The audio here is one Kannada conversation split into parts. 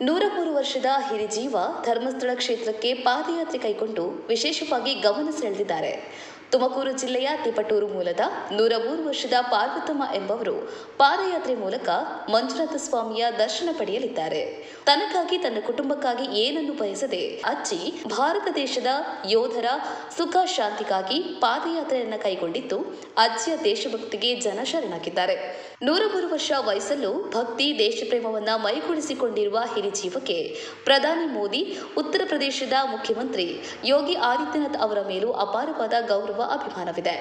ನೂರ ಮೂರು ವರ್ಷದ ಹಿರಿಜೀವ ಧರ್ಮಸ್ಥಳ ಕ್ಷೇತ್ರಕ್ಕೆ ಪಾದಯಾತ್ರೆ ಕೈಗೊಂಡು ವಿಶೇಷವಾಗಿ ಗಮನ ಸೆಳೆದಿದ್ದಾರೆ. ತುಮಕೂರು ಜಿಲ್ಲೆಯ ತಿಪಟೂರು ಮೂಲದ ನೂರ ಮೂರು ವರ್ಷದ ಪಾರ್ವತಮ್ಮ ಎಂಬವರು ಪಾದಯಾತ್ರೆ ಮೂಲಕ ಮಂಜುನಾಥ ಸ್ವಾಮಿಯ ದರ್ಶನ ಪಡೆಯಲಿದ್ದಾರೆ. ತನಗಾಗಿ ತನ್ನ ಕುಟುಂಬಕ್ಕಾಗಿ ಏನನ್ನು ಬಯಸದೆ ಅಜ್ಜಿ ಭಾರತ ದೇಶದ ಯೋಧರ ಸುಖ ಶಾಂತಿಗಾಗಿ ಪಾದಯಾತ್ರೆಯನ್ನು ಕೈಗೊಂಡಿದ್ದು ಅಜ್ಜಿಯ ದೇಶಭಕ್ತಿಗೆ ಜನ ಶರಣಾಗಿದ್ದಾರೆ ನೂರ ಮೂರು ವರ್ಷ ವಯಸ್ಸಲ್ಲೂ ಭಕ್ತಿ, ದೇಶಪ್ರೇಮವನ್ನ ಮೈಗೂಡಿಸಿಕೊಂಡಿರುವ ಹಿರಿಜೀವಕ್ಕೆ ಪ್ರಧಾನಿ ಮೋದಿ, ಉತ್ತರ ಪ್ರದೇಶದ ಮುಖ್ಯಮಂತ್ರಿ ಯೋಗಿ ಆದಿತ್ಯನಾಥ್ ಅವರ ಮೇಲೂ ಅಪಾರವಾದ ಗೌರವ ಅಭಿಮಾನವಿದೆ.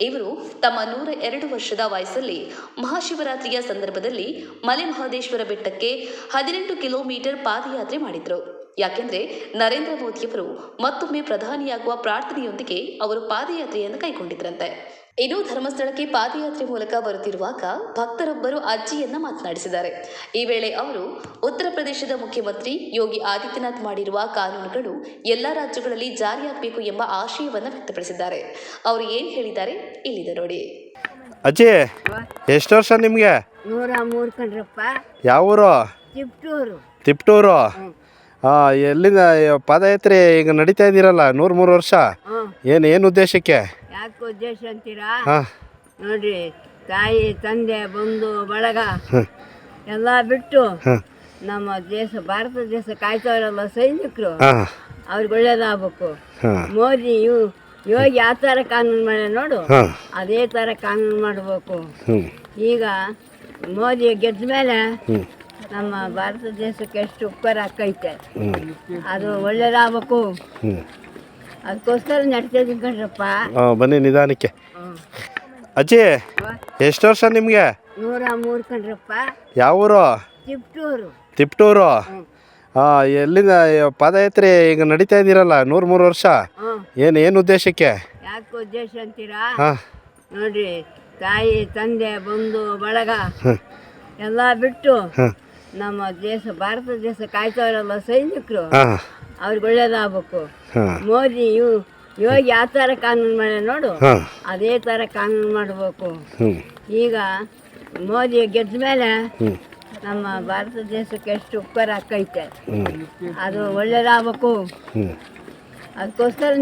ಇವರು ತಮ್ಮ ನೂರ ಎರಡು ವರ್ಷದ ವಯಸ್ಸಲ್ಲಿ ಮಹಾಶಿವರಾತ್ರಿಯ ಸಂದರ್ಭದಲ್ಲಿ ಮಲೆ ಮಹದೇಶ್ವರ ಬೆಟ್ಟಕ್ಕೆ ಹದಿನೆಂಟು ಕಿಲೋಮೀಟರ್ ಪಾದಯಾತ್ರೆ ಮಾಡಿದರು. ಯಾಕೆಂದ್ರೆ ನರೇಂದ್ರ ಮೋದಿಯವರು ಮತ್ತೊಮ್ಮೆ ಪ್ರಧಾನಿಯಾಗುವ ಪ್ರಾರ್ಥನೆಯೊಂದಿಗೆ ಅವರು ಪಾದಯಾತ್ರೆಯನ್ನು ಕೈಗೊಂಡಿದ್ರಂತೆ. ಇನ್ನು ಧರ್ಮಸ್ಥಳಕ್ಕೆ ಪಾದಯಾತ್ರೆ ಮೂಲಕ ಬರುತ್ತಿರುವಾಗ ಭಕ್ತರೊಬ್ಬರು ಅಜ್ಜಿಯನ್ನ ಮಾತನಾಡಿಸಿದ್ದಾರೆ. ಈ ವೇಳೆ ಅವರು ಉತ್ತರ ಪ್ರದೇಶದ ಮುಖ್ಯಮಂತ್ರಿ ಯೋಗಿ ಆದಿತ್ಯನಾಥ್ ಮಾಡಿರುವ ಕಾನೂನುಗಳು ಎಲ್ಲ ರಾಜ್ಯಗಳಲ್ಲಿ ಜಾರಿಯಾಗಬೇಕು ಎಂಬ ಆಶಯವನ್ನ ವ್ಯಕ್ತಪಡಿಸಿದ್ದಾರೆ. ಅವರು ಏನ್ ಹೇಳಿದ್ದಾರೆ ಇಲ್ಲಿದೆ ನೋಡಿ. ಅಜ್ಜಿ ಎಷ್ಟು ವರ್ಷ ನಿಮಗೆ? ನೂರ ಮೂರು ಕಣ್ರಪ್ಪ. ಯಾವ ಊರು ತಿಪ್ಟೂರು? ಎಲ್ಲಿಂದ ಪಾದಯಾತ್ರೆ ಈಗ ನಡೀತಾ ಇದ್ದೀರಲ್ಲ ನೂರ್ ಮೂರು ವರ್ಷ? ಏನು ಏನು ಉದ್ದೇಶಕ್ಕೆ? ಯಾಕೆ ಉದ್ದೇಶ ಅಂತೀರಾ? ಹಾಂ. ನೋಡ್ರಿ ತಾಯಿ ತಂದೆ ಬಂಧು ಬಳಗ ಎಲ್ಲ ಬಿಟ್ಟು ನಮ್ಮ ದೇಶ ಭಾರತ ದೇಶ ಕಾಯ್ತವರೆಲ್ಲ ಸೈನಿಕರು. ಅವ್ರಿಗೆ ಒಳ್ಳೇದಾಗಬೇಕು. ಮೋದಿ ಇವು ಇವಾಗ ಯಾವ ಥರ ಕಾನೂನು ಮಾಡ್ಯ ನೋಡು. ಅದೇ ಥರ ಕಾನೂನು ಮಾಡಬೇಕು. ಈಗ ಮೋದಿ ಗೆದ್ದ ಮೇಲೆ ನಮ್ಮ ಭಾರತ ದೇಶಕ್ಕೆ ಎಷ್ಟು ಉಪಕಾರ ಆಕೈತೆ ಅದು ಒಳ್ಳೇದಾಗಬೇಕು ಅದಕ್ಕೋಸ್ಕರ ನಡ್ತಿದ್ದೀನಿ ಕಣ್ರಪ್ಪ ಹಾಂ ಬನ್ನಿ ನಿಧಾನಕ್ಕೆ. ಅಜ್ಜಿ ಎಷ್ಟು ವರ್ಷ ನಿಮಗೆ? ನೂರ ಮೂರು ಕಣ್ರಪ್ಪ. ಯಾವ ಊರು? ತಿಪ್ಟೂರು. ತಿಪ್ಟೂರು. ಹಾಂ ಎಲ್ಲಿಂದ ಪಾದಯಾತ್ರೆ ಈಗ ನಡೀತಾ ಇದ್ದೀರಲ್ಲ ನೂರು ಮೂರು ವರ್ಷ. ಏನು ಏನು ಉದ್ದೇಶಕ್ಕೆ? ಯಾಕೆ ಉದ್ದೇಶ ಅಂತೀರಾ? ಹಾಂ. ನೋಡ್ರಿ ತಾಯಿ ತಂದೆ ಬಂಧು ಬಳಗ. ಎಲ್ಲ ಬಿಟ್ಟು ನಮ್ಮ ದೇಶ ಭಾರತ ದೇಶ ಕಾಯ್ತವರಲ್ಲ ಸೈನಿಕರು? ಅವ್ರಿಗೆ ಒಳ್ಳೇದಾಗಬೇಕು. ಮೋದಿ ಇವು ಯೋಗಿ ಯಾವ ಥರ ಕಾನೂನು ಮಾಡ ನೋಡು? ಅದೇ ಥರ ಕಾನೂನು ಮಾಡಬೇಕು. ಈಗ ಮೋದಿ ಗೆದ್ದ ಮೇಲೆ ನಮ್ಮ ಭಾರತ ದೇಶಕ್ಕೆ ಎಷ್ಟು ಉಪಕಾರ ಆಕೈತೆ ಅದು ಒಳ್ಳೇದಾಗಬೇಕು. ಅದಕ್ಕೋಸ್ಕರ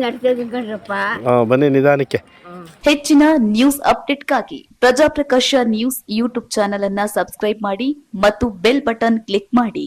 ಬನ್ನಿ ನಿಧಾನಕ್ಕೆ. ಹೆಚ್ಚಿನ ನ್ಯೂಸ್ ಅಪ್ಡೇಟ್ಗಾಗಿ ಪ್ರಜಾಪ್ರಕಾಶ ನ್ಯೂಸ್ ಯೂಟ್ಯೂಬ್ ಚಾನೆಲ್ ಅನ್ನ ಸಬ್ಸ್ಕ್ರೈಬ್ ಮಾಡಿ ಮತ್ತು ಬೆಲ್ ಬಟನ್ ಕ್ಲಿಕ್ ಮಾಡಿ.